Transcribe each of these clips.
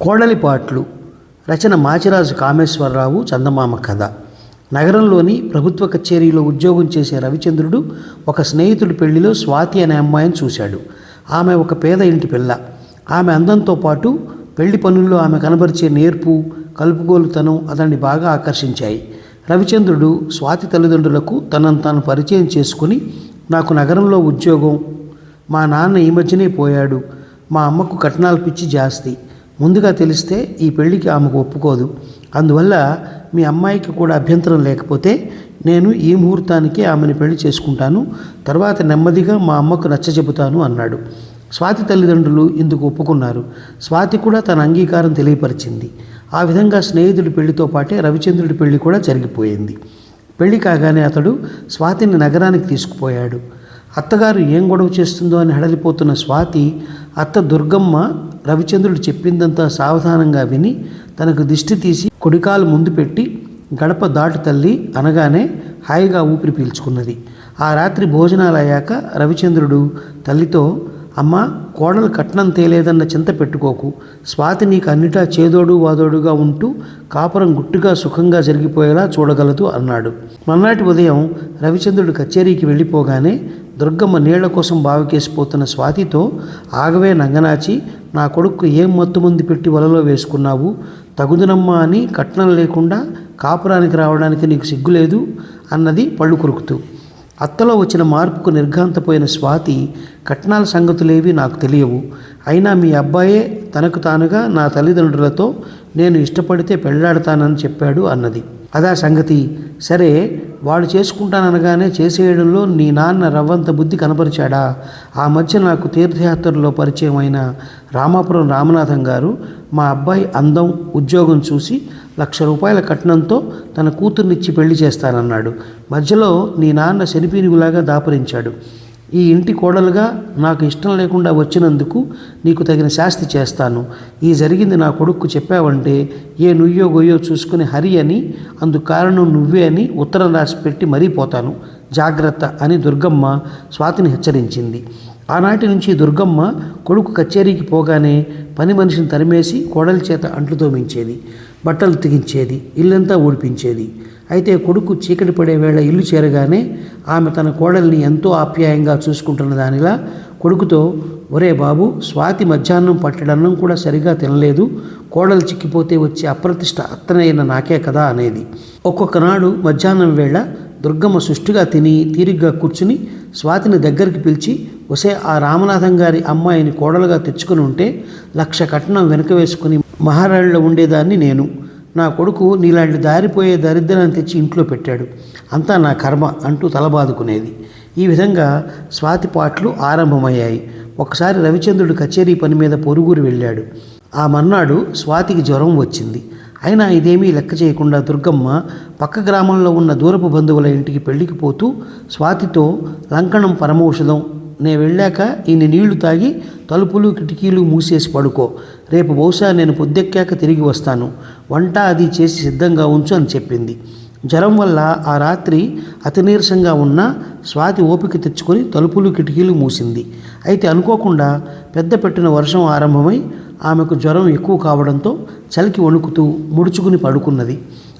కోడలిపాట్లు రచన మాచిరాజు కామేశ్వరరావు చందమామ కథ. నగరంలోని ప్రభుత్వ కచేరీలో ఉద్యోగం చేసే రవిచంద్రుడు ఒక స్నేహితుడి పెళ్ళిలో స్వాతి అనే అమ్మాయిని చూశాడు. ఆమె ఒక పేద ఇంటి పిల్ల. ఆమె అందంతో పాటు పెళ్ళి పనుల్లో ఆమె కనబరిచే నేర్పు కలుపుగోలుతనం అతన్ని బాగా ఆకర్షించాయి. రవిచంద్రుడు స్వాతి తల్లిదండ్రులకు తనను తాను పరిచయం చేసుకుని నాకు నగరంలో ఉద్యోగం. మా నాన్న ఈ మధ్యనే పోయాడు. మా అమ్మకు కట్నాలు పిచ్చి జాస్తి. ముందుగా తెలిస్తే ఈ పెళ్ళికి ఆమెకు ఒప్పుకోదు. అందువల్ల మీ అమ్మాయికి కూడా అభ్యంతరం లేకపోతే నేను ఈ ముహూర్తానికే ఆమెను పెళ్ళి చేసుకుంటాను. తర్వాత నెమ్మదిగా మా అమ్మకు నచ్చజెబుతాను అన్నాడు. స్వాతి తల్లిదండ్రులు ఇందుకు ఒప్పుకున్నారు. స్వాతి కూడా తన అంగీకారం తెలియపరిచింది. ఆ విధంగా స్నేహితుడి పెళ్ళితో పాటే రవిచంద్రుడి పెళ్ళి కూడా జరిగిపోయింది. పెళ్ళి కాగానే అతడు స్వాతిని నగరానికి తీసుకుపోయాడు. అత్తగారు ఏం గొడవ చేస్తుందో అని హడలిపోతున్న స్వాతి అత్త దుర్గమ్మ రవిచంద్రుడు చెప్పిందంతా సావధానంగా విని తనకు దిష్టి తీసి కొడికాలు ముందు పెట్టి గడప దాటు తల్లి అనగానే హాయిగా ఊపిరి పీల్చుకున్నది. ఆ రాత్రి భోజనాలు అయ్యాక రవిచంద్రుడు తల్లితో అమ్మ కోడలు కట్నం తేలేదన్న చింత పెట్టుకోకు. స్వాతి నీకు అన్నిటా చేదోడు వాదోడుగా ఉంటూ కాపురం గుట్టుగా సుఖంగా జరిగిపోయేలా చూడగలదు అన్నాడు. మర్నాటి ఉదయం రవిచంద్రుడు కచేరీకి వెళ్ళిపోగానే దుర్గమ్మ నీళ్ళ కోసం బావికేసిపోతున్న స్వాతితో ఆగవే నంగనాచి నా కొడుకు ఏం మత్తు మంది పెట్టి వలలో వేసుకున్నావు? తగుదునమ్మా అని కట్నం లేకుండా కాపురానికి రావడానికి నీకు సిగ్గులేదు? అన్నది పళ్ళు కొరుకుతూ. అత్తలో వచ్చిన మార్పుకు నిర్ఘాంతపోయిన స్వాతి కట్నాల సంగతులేవి నాకు తెలియవు. అయినా మీ అబ్బాయే తనకు తానుగా నా తల్లిదండ్రులతో నేను ఇష్టపడితే పెళ్ళాడతానని చెప్పాడు అన్నది. అదా సంగతి. సరే వాడు చేసుకుంటాననగానే చేసేయడంలో నీ నాన్న రవ్వంత బుద్ధి కనపరిచాడా? ఆ మధ్య నాకు తీర్థయాత్రలో పరిచయం అయిన రామాపురం రామనాథం గారు మా అబ్బాయి అందం ఉద్యోగం చూసి లక్ష రూపాయల కట్నంతో తన కూతుర్నిచ్చి పెళ్ళి చేస్తానన్నాడు. మధ్యలో నీ నాన్న శనిపీనుగులాగా దాపరించాడు. ఈ ఇంటి కోడలుగా నాకు ఇష్టం లేకుండా వచ్చినందుకు నీకు తగిన శాస్తి చేస్తాను. ఈ జరిగింది నా కొడుక్కు చెప్పావంటే ఏ నుయ్యో గొయ్యో చూసుకుని హరి అని అందుకు కారణం నువ్వే అని ఉత్తరం రాసి పెట్టి మరీ పోతాను. జాగ్రత్త అని దుర్గమ్మ స్వాతిని హెచ్చరించింది. ఆనాటి నుంచి దుర్గమ్మ కొడుకు కచేరీకి పోగానే పని మనిషిని తరిమేసి కోడలి చేత అంట్లు తోమించేది బట్టలు తిగించేది ఇల్లంతా ఊడిపించేది. అయితే కొడుకు చీకటి పడే వేళ ఇల్లు చేరగానే ఆమె తన కోడల్ని ఎంతో ఆప్యాయంగా చూసుకుంటున్న దానిలా కొడుకుతో ఒరే బాబు స్వాతి మధ్యాహ్నం పట్టడన్నం కూడా సరిగా తినలేదు. కోడలు చిక్కిపోతే వచ్చే అప్రతిష్ట అత్తనైన నాకే కదా అనేది. ఒక్కొక్క నాడు మధ్యాహ్నం వేళ దుర్గమ్మ సుష్టిగా తిని తీరిగ్గా కూర్చుని స్వాతిని దగ్గరికి పిలిచి ఒసే ఆ రామనాథం గారి అమ్మాయిని కోడలుగా తెచ్చుకుని ఉంటే లక్ష కట్నం వెనక వేసుకుని మహారాణిలో ఉండేదాన్ని నేను. నా కొడుకు నీలాంటి దారిపోయే దరిద్రాన్ని తెచ్చి ఇంట్లో పెట్టాడు. అంతా నా కర్మ అంటూ తలబాదుకునేది. ఈ విధంగా స్వాతి పాటలు ఆరంభమయ్యాయి. ఒకసారి రవిచంద్రుడు కచేరీ పని మీద పొరుగురు వెళ్ళాడు. ఆ మర్నాడు స్వాతికి జ్వరం వచ్చింది. అయినా ఇదేమీ లెక్క చేయకుండా దుర్గమ్మ పక్క గ్రామంలో ఉన్న దూరపు బంధువుల ఇంటికి పెళ్ళికి పోతూ స్వాతితో లంకణం పరమౌషధం నేను వెళ్ళాక ఈయన నీళ్ళు తాగి తలుపులు కిటికీలు మూసేసి పడుకో. రేపు బహుశా నేను పొద్దెక్కాక తిరిగి వస్తాను. వంట అది చేసి సిద్ధంగా ఉంచు అని చెప్పింది. జ్వరం వల్ల ఆ రాత్రి అతి నీరసంగా ఉన్న స్వాతి ఓపిక తెచ్చుకొని తలుపులు కిటికీలు మూసింది. అయితే అనుకోకుండా పెద్ద పెట్టిన వర్షం ఆరంభమై ఆమెకు జ్వరం ఎక్కువ కావడంతో చలికి వణుకుతూ ముడుచుకుని పడుకున్నది.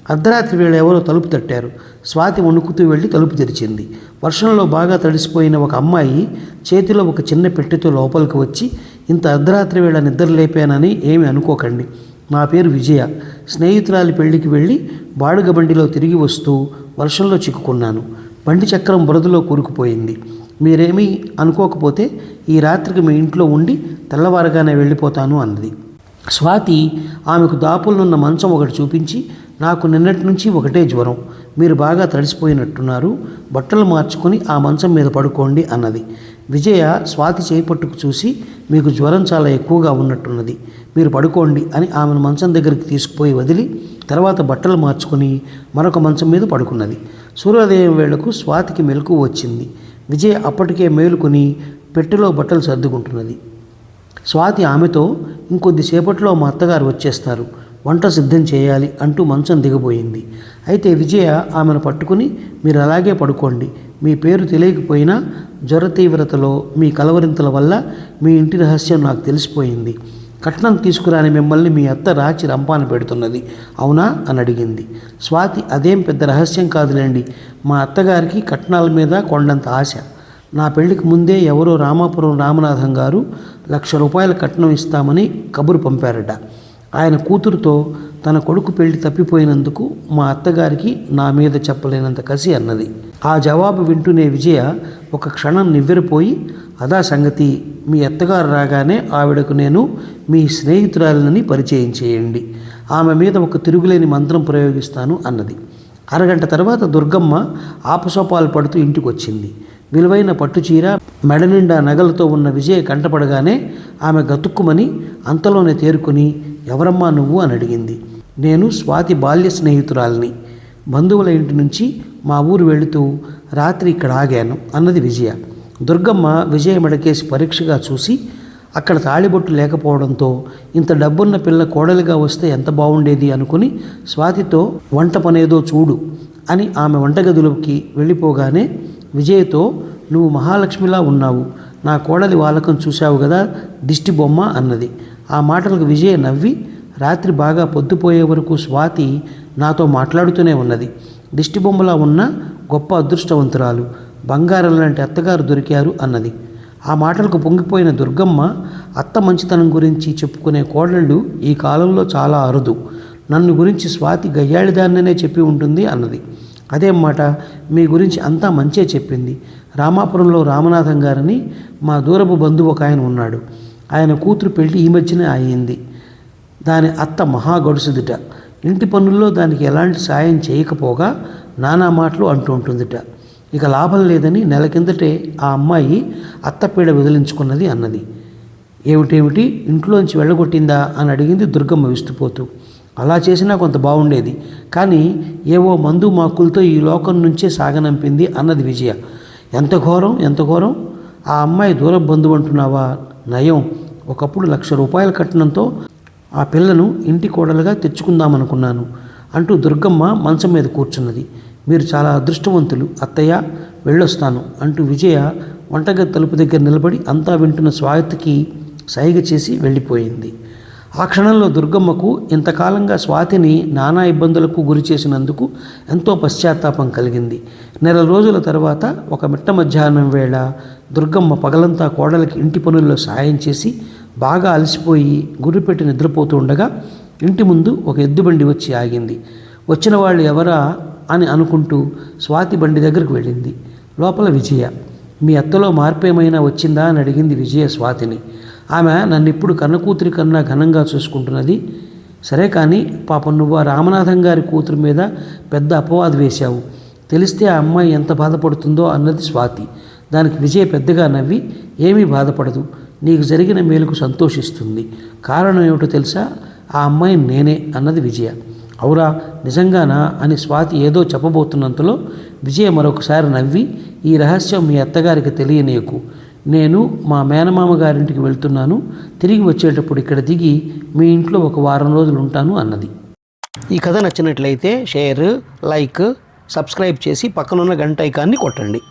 అర్ధరాత్రి వేళ ఎవరో తలుపు తట్టారు. స్వాతి వణుకుతూ వెళ్ళి తలుపు తెరిచింది. వర్షంలో బాగా తడిసిపోయిన ఒక అమ్మాయి చేతిలో ఒక చిన్న పెట్టెతో లోపలికి వచ్చి ఇంత అర్ధరాత్రి వేళ నిద్ర లేపానని ఏమి అనుకోకండి. నా పేరు విజయ. స్నేహితురాలి పెళ్ళికి వెళ్ళి బాడుగ బండిలో తిరిగి వస్తూ వర్షంలో చిక్కుకున్నాను. బండి చక్రం బురదలో కూరుకుపోయింది. మీరేమీ అనుకోకపోతే ఈ రాత్రికి మీ ఇంట్లో ఉండి తెల్లవారుగానే వెళ్ళిపోతాను అన్నది. స్వాతి ఆమెకు దాపులున్న మంచం ఒకటి చూపించి నాకు నిన్నటి నుంచి ఒకటే జ్వరం. మీరు బాగా తడిసిపోయినట్టున్నారు. బట్టలు మార్చుకొని ఆ మంచం మీద పడుకోండి అన్నది. విజయ స్వాతి చేపట్టుకు చూసి మీకు జ్వరం చాలా ఎక్కువగా ఉన్నట్టున్నది. మీరు పడుకోండి అని ఆమెను మంచం దగ్గరికి తీసుకుపోయి వదిలి తర్వాత బట్టలు మార్చుకొని మరొక మంచం మీద పడుకున్నది. సూర్యోదయం వేళకు స్వాతికి మెలకు వచ్చింది. విజయ అప్పటికే మేలుకొని పెట్టెలో బట్టలు సర్దుకుంటున్నది. స్వాతి ఆమెతో ఇంకొద్దిసేపట్లో మా అత్తగారు వచ్చేస్తారు. వంట సిద్ధం చేయాలి అంటూ మంచం దిగబోయింది అయితే విజయ ఆమెను పట్టుకుని మీరు అలాగే పడుకోండి. మీ పేరు తెలియకపోయినా జ్వర తీవ్రతలో మీ కలవరింతల వల్ల మీ ఇంటి రహస్యం నాకు తెలిసిపోయింది. కట్నం తీసుకురాని మిమ్మల్ని మీ అత్త రాచి రంపాన పెడుతున్నది. అవునా? అని అడిగింది. స్వాతి అదేం పెద్ద రహస్యం కాదులేండి. మా అత్తగారికి కట్నాల మీద కొండంత ఆశ. నా పెళ్ళికి ముందే ఎవరో రామాపురం రామనాథం గారు లక్ష రూపాయల కట్నం ఇస్తామని కబురు పంపారట. ఆయన కూతురుతో తన కొడుకు పెళ్ళి తప్పిపోయినందుకు మా అత్తగారికి నా మీద చెప్పలేనంత కసి అన్నది. ఆ జవాబు వింటూనే విజయ ఒక క్షణం నివ్వెరపోయి అదా సంగతి మీ అత్తగారు రాగానే ఆవిడకు నేను మీ స్నేహితురాలని పరిచయం చేయండి. ఆమె మీద ఒక తిరుగులేని మంత్రం ప్రయోగిస్తాను అన్నది. అరగంట తర్వాత దుర్గమ్మ ఆపసోపాలు పడుతూ ఇంటికి వచ్చింది విలువైన పట్టుచీర మెడ నిండా నగలతో ఉన్న విజయ కంటపడగానే ఆమె గతుక్కుమని అంతలోనే తేరుకుని ఎవరమ్మా నువ్వు? అని అడిగింది. నేను స్వాతి బాల్య స్నేహితురాలిని. బంధువుల ఇంటి నుంచి మా ఊరు వెళుతూ రాత్రి ఇక్కడ ఆగాను అన్నది విజయ. దుర్గమ్మ విజయ మెడకేసి పరీక్షగా చూసి అక్కడ తాళిబొట్టు లేకపోవడంతో ఇంత డబ్బున్న పిల్ల కోడలిగా వస్తే ఎంత బాగుండేది అనుకుని స్వాతితో వంట పనేదో చూడు అని ఆమె వంటగదిలోకి వెళ్ళిపోగానే విజయ్తో నువ్వు మహాలక్ష్మిలా ఉన్నావు. నా కోడలి వాలకం చూశావు కదా దిష్టి బొమ్మ అన్నది. ఆ మాటలకు విజయ నవ్వి రాత్రి బాగా పొద్దుపోయే వరకు స్వాతి నాతో మాట్లాడుతూనే ఉన్నది. దిష్టి బొమ్మలా ఉన్న గొప్ప అదృష్టవంతురాలు బంగారం లాంటి అత్తగారు దొరికారు అన్నది. ఆ మాటలకు పొంగిపోయిన దుర్గమ్మ అత్త మంచితనం గురించి చెప్పుకునే కోడళ్ళు ఈ కాలంలో చాలా అరుదు. నన్ను గురించి స్వాతి గయ్యాళిదాన్ననే చెప్పి ఉంటుంది అన్నది. అదే మాట మీ గురించి అంతా మంచే చెప్పింది. రామాపురంలో రామనాథం గారని మా దూరపు బంధువు ఒక ఆయన ఉన్నాడు. ఆయన కూతురు పెళ్ళి ఈ మధ్యనే అయింది. దాని అత్త మహా గడుసుదిట. ఇంటి పనుల్లో దానికి ఎలాంటి సాయం చేయకపోగా నానా మాటలు అంటూ ఉంటుందిట. ఇక లాభం లేదని నెల కిందటే ఆ అమ్మాయి అత్తపీడ వదిలించుకున్నది అన్నది. ఏమిటేమిటి? ఇంట్లోంచి వెళ్ళగొట్టిందా? అని అడిగింది దుర్గమ్మ విస్తుపోతూ. అలా చేసినా కొంత బాగుండేది. కానీ ఏవో మందు మాకులతో ఈ లోకం నుంచే సాగనంపింది అన్నది విజయ. ఎంత ఘోరం ఎంత ఘోరం? ఆ అమ్మాయి దూర బంధువు అంటున్నావా? నయం. ఒకప్పుడు లక్ష రూపాయల కట్నంతో ఆ పిల్లను ఇంటి కోడలుగా తెచ్చుకుందామనుకున్నాను అంటూ దుర్గమ్మ మంచం మీద కూర్చున్నది. మీరు చాలా అదృష్టవంతులు అత్తయ్య వెళ్ళొస్తాను అంటూ విజయ వంటగది తలుపు దగ్గర నిలబడి అంతా వింటున్న స్వాతికి సైగ చేసి వెళ్ళిపోయింది. ఆ క్షణంలో దుర్గమ్మకు ఇంతకాలంగా స్వాతిని నానా ఇబ్బందులకు గురి చేసినందుకు ఎంతో పశ్చాత్తాపం కలిగింది. నెల రోజుల తర్వాత ఒక మిట్ట మధ్యాహ్నం వేళ దుర్గమ్మ పగలంతా కోడలికి ఇంటి పనుల్లో సాయం చేసి బాగా అలసిపోయి గురిపెట్టి నిద్రపోతూ ఉండగా ఇంటి ముందు ఒక ఎద్దు బండి వచ్చి ఆగింది. వచ్చిన వాళ్ళు ఎవరా అని అనుకుంటూ స్వాతి బండి దగ్గరకు వెళ్ళింది. లోపల విజయ మీ అత్తలో మార్పేమైనా వచ్చిందా? అని అడిగింది విజయ స్వాతిని. ఆమె నన్ను ఇప్పుడు కన్నకూతురి కన్నా ఘనంగా చూసుకుంటున్నది. సరే కానీ పాపం నువ్వు ఆ రామనాథం గారి కూతురు మీద పెద్ద అపవాదు వేశావు. తెలిస్తే ఆ అమ్మాయి ఎంత బాధపడుతుందో అన్నది స్వాతి. దానికి విజయ పెద్దగా నవ్వి ఏమీ బాధపడదు. నీకు జరిగిన మేలుకు సంతోషిస్తుంది. కారణం ఏమిటో తెలుసా? ఆ అమ్మాయి నేనే అన్నది విజయ. అవురా నిజంగానా అని స్వాతి ఏదో చెప్పబోతున్నంతలో విజయ మరొకసారి నవ్వి ఈ రహస్యం మీ అత్తగారికి తెలియనీయకు. నేను మా మేనమామ గారింటికి వెళ్తున్నాను. తిరిగి వచ్చేటప్పుడు ఇక్కడ దిగి మీ ఇంట్లో ఒక వారం రోజులు ఉంటాను అన్నది. ఈ కథ నచ్చినట్లయితే షేర్ లైక్ సబ్స్క్రైబ్ చేసి పక్కనున్న గంట ఐకాన్ని కొట్టండి.